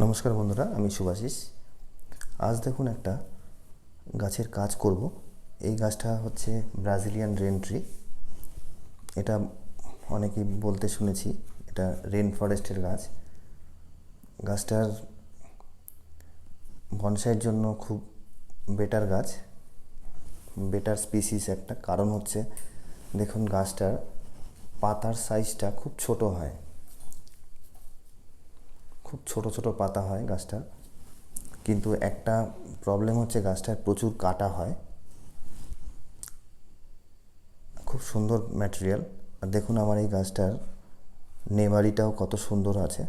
নমস্কার বন্ধুরা, আমি সুভাষিস। আজ দেখুন একটা গাছের কাজ করব। এই গাছটা হচ্ছে ব্রাজিলিয়ান রেন ট্রি। এটা অনেকেই বলতে শুনেছি, এটা রেন ফরেস্টের গাছ। গাছটার বনসাইয়ের জন্য খুব বেটার গাছ, বেটার স্পিসিস একটা। কারণ হচ্ছে, দেখুন গাছটার পাতার সাইজটা খুব ছোট হয়। খুব ছোট ছোট পাতা হয় গাছটার কিন্তু একটা প্রবলেম হচ্ছে গাছটার প্রচুর কাটা হয়। খুব সুন্দর ম্যাটেরিয়াল আর দেখুন আমার এই গাছটার নেমারিটাও কত সুন্দর আছে।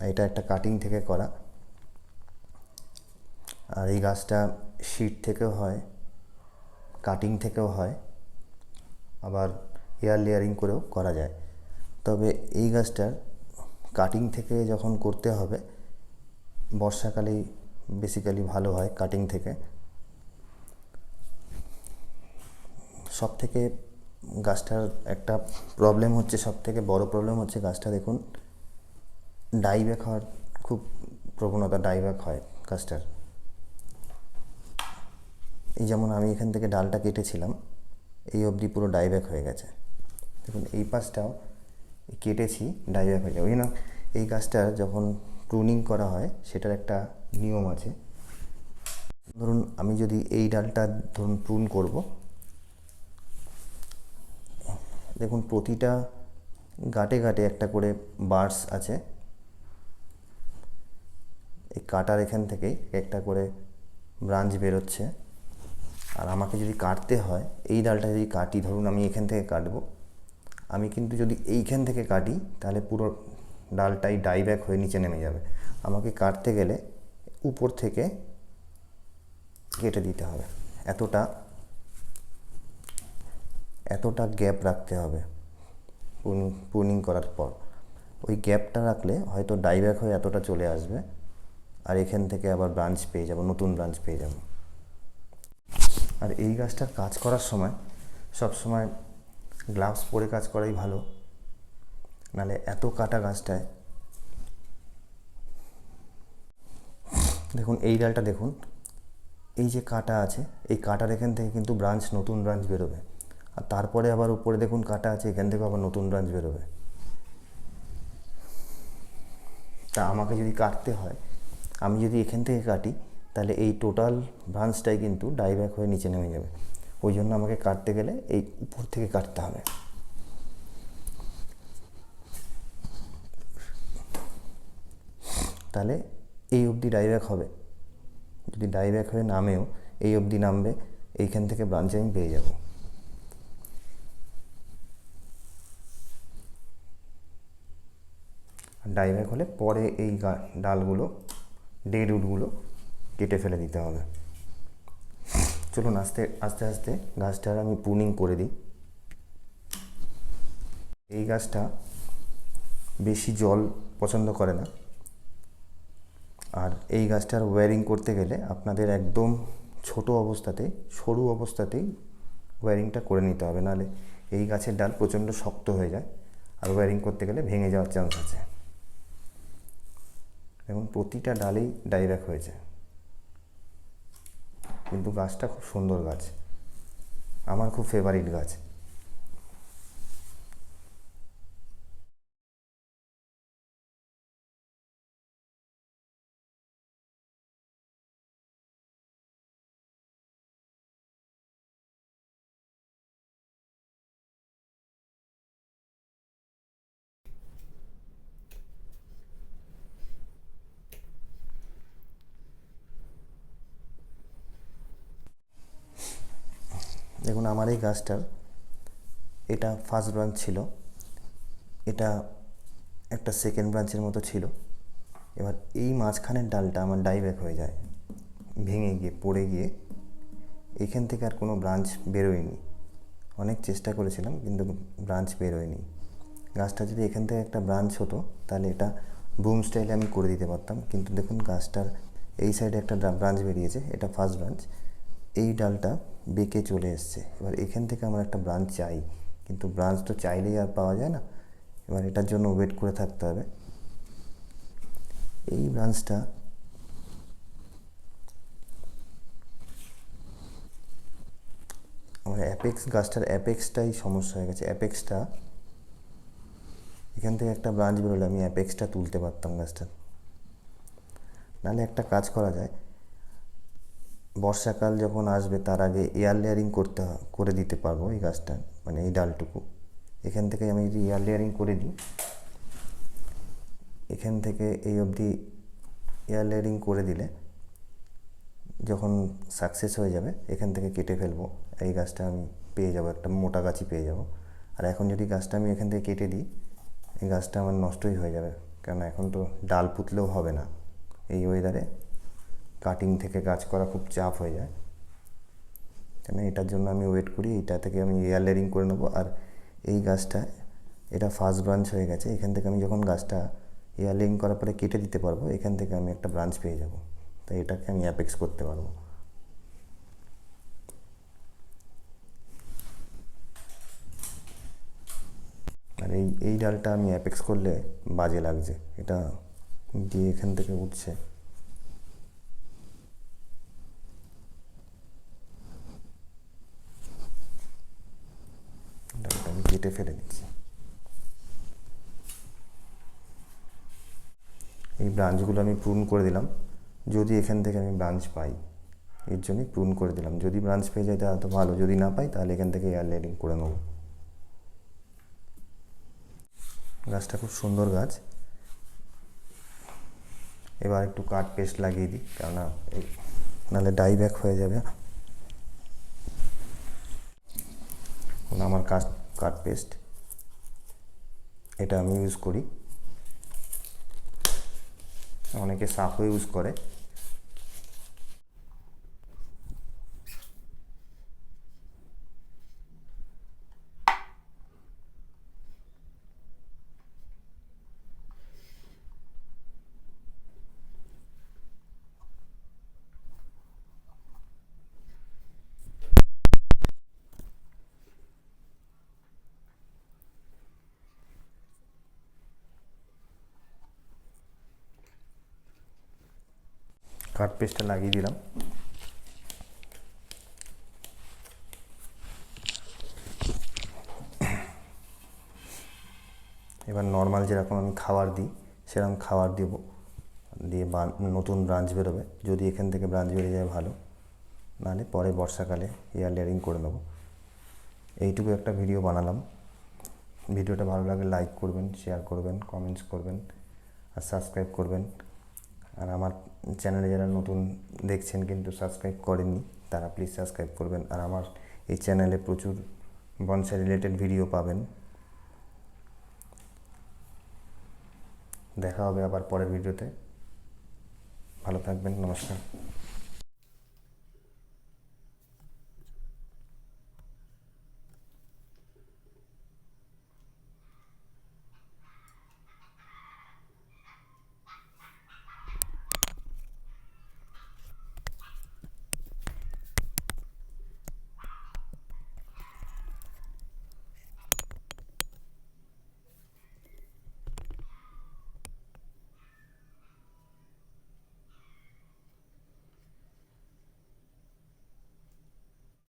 এটা একটা কাটিং থেকে করা। আর এই গাছটা শিট থেকেও হয় কাটিং থেকেও হয়। আবার এয়ার লেয়ারিং করেও করা যায়। তবে এই গাছটার কাটিং থেকে যখন করতে হবে, বর্ষাকালেই বেসিক্যালি ভালো হয় কাটিং থেকে। সব থেকে গাছটার একটা প্রবলেম হচ্ছে সব থেকে বড় প্রবলেম হচ্ছে গাছটা দেখুন ডাইব্যাক হওয়ার খুব প্রবণতা ডাইব্যাক হয় গাছটার। এই যেমন আমি এখান থেকে ডালটা কেটেছিলাম, এই অবধি পুরো ডাইব্যাক হয়ে গেছে। দেখুন, এই পাশটাও কেটেছি ডাইব্যাক হয়ে যাবে। ওই জন্য এই গাছটার যখন প্রুনিং করা হয়, সেটার একটা নিয়ম আছে। ধরুন, আমি যদি এই ডালটা ধরুন প্রুন করব। দেখুন, প্রতিটা গাটে গাটে একটা করে বার্স আছে। এই কাটার এখান থেকেই একটা করে ব্রাঞ্চ বেরোচ্ছে। আর আমাকে যদি কাটতে হয়, এই ডালটা যদি কাটি, ধরুন আমি এখান থেকে কাটবো। আমি কিন্তু যদি এইখান থেকে কাটি, তাহলে পুরো ডালটাই ডাইব্যাক হয়ে নিচে নেমে যাবে। আমাকে কাটতে গেলে উপর থেকে কেটে দিতে হবে। এতটা এতটা গ্যাপ রাখতে হবে পুনিং করার পর। ওই গ্যাপটা রাখলে হয়তো ডাইব্যাক হয়ে এতটা চলে আসবে, আর এখান থেকে আবার ব্রাঞ্চ পেয়ে যাব, নতুন ব্রাঞ্চ পেয়ে যাব। আর এই গাছটার কাজ করার সময় সব সময় গ্লাভস পরে কাজ করাই ভালো। নালে এত কাটা গাছটায়। দেখুন, এই ডালটা দেখুন। এই যে কাটা আছে, এই কাটার এখান থেকে কিন্তু ব্রাঞ্চ নতুন ব্রাঞ্চ বেরোবে। আর তারপরে আবার উপরে দেখুন কাটা আছে, এখান থেকে আবার নতুন ব্রাঞ্চ বেরোবে। তা আমাকে যদি কাটতে হয়, আমি যদি এখান থেকে কাটি, তাহলে এই টোটাল ব্রাঞ্চটাই কিন্তু ডাইব্যাক হয়ে নিচে নেমে যাবে। ওই জন্য আমাকে কাটতে গেলে এই উপর থেকে কাটতে হবে। তাহলে এই অবধি ডাইব্যাক হবে। যদি ডাইব্যাক হয়ে নামেও, এই অবধি নামবে, এইখান থেকে ব্রাঞ্চে আমি পেয়ে যাব। ডাইব্যাক হলে পরে এই ডালগুলো ডেড উডগুলো কেটে ফেলে দিতে হবে। চলুন আস্তে আস্তে আস্তে গাছটার আমি পুনিং করে দিই। এই গাছটা বেশি জল পছন্দ করে না। আর এই গাছটার ওয়্যারিং করতে গেলে আপনাদের একদম ছোট অবস্থাতে, সরু অবস্থাতেই ওয়্যারিংটা করে নিতে হবে। নাহলে এই গাছের ডাল প্রচণ্ড শক্ত হয়ে যায় আর ওয়্যারিং করতে গেলে ভেঙে যাওয়ার চান্স আছে। এবং প্রতিটা ডালেই ডাইব্যাক হয়েছে কিন্তু গাছটা খুব সুন্দর গাছ। আমার খুব ফেভারিট গাছ। দেখুন, আমার এই গাছটার এটা ফার্স্ট ব্রাঞ্চ ছিল। এটা একটা সেকেন্ড ব্রাঞ্চের মতো ছিল। এবার এই মাঝখানের ডালটা আমার ডাইব্যাক হয়ে যায়। ভেঙে গিয়ে, পড়ে গিয়ে এখান থেকে আর কোনো ব্রাঞ্চ বেরোয়নি। অনেক চেষ্টা করেছিলাম, কিন্তু ব্রাঞ্চ বেরোয়নি। গাছটা যদি এখান থেকে একটা ব্রাঞ্চ হতো, তাহলে এটা বুম স্টাইলে আমি করে দিতে পারতাম। কিন্তু দেখুন, গাছটার এই সাইডে একটা ব্রাঞ্চ বেরিয়েছে, এটা ফার্স্ট ব্রাঞ্চ এই ডালটা বেঁকে চলে এসছে। এবার এখান থেকে আমার একটা ব্রাঞ্চ চাই। কিন্তু ব্রাঞ্চ তো চাইলেই আর পাওয়া যায় না। এবার এটার জন্য ওয়েট করে থাকতে হবে। এই ব্রাঞ্চটা আমার অ্যাপেক্স গাছটার অ্যাপেক্সটাই সমস্যা হয়ে গেছে। অ্যাপেক্সটা এখান থেকে একটা ব্রাঞ্চ বেরোলে আমি অ্যাপেক্সটা তুলতে পারতাম গাছটার নাহলে একটা কাজ করা যায়। বর্ষাকাল যখন আসবে, তার আগে এয়ার লেয়ারিং করতে করে দিতে পারব এই গাছটা মানে এই ডালটুকু। এখান থেকে আমি যদি এয়ার লেয়ারিং করে দিই, এখান থেকে এই অবধি এয়ার লেয়ারিং করে দিলে যখন সাকসেস হয়ে যাবে, এখান থেকে কেটে ফেলব। এই গাছটা আমি পেয়ে যাব, একটা মোটা গাছই পেয়ে যাব। আর এখন যদি গাছটা আমি এখান থেকে কেটে দিই, এই গাছটা আমার নষ্টই হয়ে যাবে। কারণ এখন তো ডাল পুতলেও হবে না। এই ওয়েদারে কাটিং থেকে কাজ করা খুব চাপ হয়ে যায়। কেন এটার জন্য আমি ওয়েট করি, এটা থেকে আমি এয়ার লেয়ারিং করে নেব। আর এই গাছটা, এটা ফার্স্ট ব্রাঞ্চ হয়ে গেছে। এখান থেকে আমি যখন গাছটা এয়ার লেয়ারিং করার পরে কেটে দিতে পারব, এখান থেকে আমি একটা ব্রাঞ্চ পেয়ে যাব। তাই এটাকে আমি অ্যাপেক্স করতে পারব। আর এই এই ডালটা আমি অ্যাপেক্স করলে বাজে লাগছে। এটা দিয়ে এখান থেকে উঠছে ডালটা আমি কেটে ফেলে দিচ্ছি। এই ব্রাঞ্চগুলো আমি প্রুন করে দিলাম। যদি এখান থেকে আমি ব্রাঞ্চ পাই, এর জন্যই প্রুন করে দিলাম। যদি ব্রাঞ্চ পেয়ে যাই তাহলে তো ভালো, যদি না পাই তাহলে এখান থেকে এয়ার লেয়ারিং করে নেব। গাছটা খুব সুন্দর গাছ। এবার একটু কাঠ পেস্ট লাগিয়ে দিই, কেননা নাহলে ডাই ব্যাক হয়ে যাবে। আমার কাঠ কাঠ পেস্ট এটা আমি ইউজ করি। অনেকে সাফও ইউজ করে। কাঠ পেস্টটা লাগিয়ে দিলাম। এবার নর্মাল যেরকম আমি খাবার দিই, সেরকম খাবার দেবো। দিয়ে নতুন ব্রাঞ্চ বেরোবে, যদি এখান থেকে ব্রাঞ্চ বেরিয়ে যায় ভালো। নাহলে পরে বর্ষাকালে এয়ার লেয়ারিং করে নেব। এইটুকু একটা ভিডিও বানালাম। ভিডিওটা ভালো লাগলে লাইক করবেন শেয়ার করবেন কমেন্টস করবেন, আর সাবস্ক্রাইব করবেন। আর আমার চ্যানেলে যারা নতুন দেখছেন কিন্তু সাবস্ক্রাইব করেননি, তারা প্লিজ সাবস্ক্রাইব করবেন। আর আমার এই চ্যানেলে প্রচুর বনসাই রিলেটেড ভিডিও পাবেন। দেখা হবে আবার পরের ভিডিওতে ভালো থাকবেন, নমস্কার।